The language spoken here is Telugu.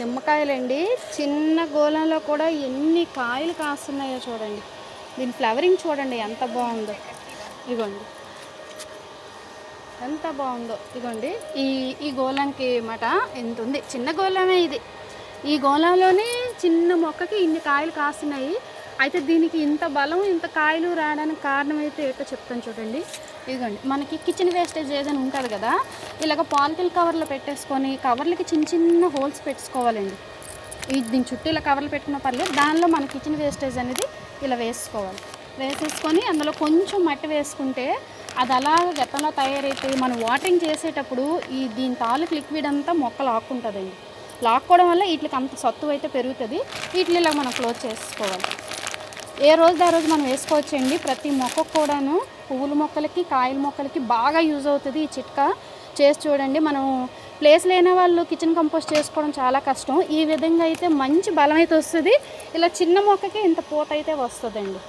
నిమ్మకాయలండి. చిన్న గోళంలో కూడా ఎన్ని కాయలు కాస్తున్నాయో చూడండి. దీని ఫ్లవరింగ్ చూడండి ఎంత బాగుందో. ఇగోండి ఎంత బాగుందో. ఇగోండి ఈ ఈ గోళంకి మాట ఎంత ఉంది చిన్న గోళమే ఇది. ఈ గోళంలోనే చిన్న మొక్కకి ఇన్ని కాయలు కాస్తున్నాయి. అయితే దీనికి ఇంత బలం ఇంత కాయలు రావడానికి కారణం అయితే ఏంటో చెప్తాను చూడండి. ఇదిగోండి మనకి కిచెన్ వేస్టేజ్ ఏదైనా ఉంటుంది కదా ఇలాగ పాలిథిన్ కవర్లో పెట్టేసుకొని కవర్లకి చిన్న చిన్న హోల్స్ పెట్టుకోవాలండి. ఈ దీని చుట్టూ ఇలా కవర్లు పెట్టుకున్న పర్లేదు దానిలో మన కిచెన్ వేస్టేజ్ అనేది ఇలా వేసుకోవాలి. వేసేసుకొని అందులో కొంచెం మట్టి వేసుకుంటే అది అలా గతంలో తయారైతే మనం వాటరింగ్ చేసేటప్పుడు ఈ దీని తాలూకు లిక్విడ్ అంతా మొక్క లాక్కుంటుందండి. లాక్కోవడం వల్ల వీటికి అంత సత్తు అయితే పెరుగుతుంది. వీటిని ఇలా మనం క్లోజ్ చేసుకోవాలి. ఏ రోజు ఆ రోజు మనం వేసుకోవచ్చండి? ప్రతి మొక్కకు కూడాను పువ్వుల మొక్కలకి కాయల మొక్కలకి బాగా యూజ్ అవుతుంది ఈ చిట్కా. చేసి చూడండి మనం ప్లేస్ లేని వాళ్ళు కిచెన్ కంపోస్ట్ చేసుకోవడం చాలా కష్టం. ఈ విధంగా అయితే మంచి బలం అయితే వస్తుంది. ఇలా చిన్న మొక్కకి ఇంత పూత అయితే వస్తుందండి.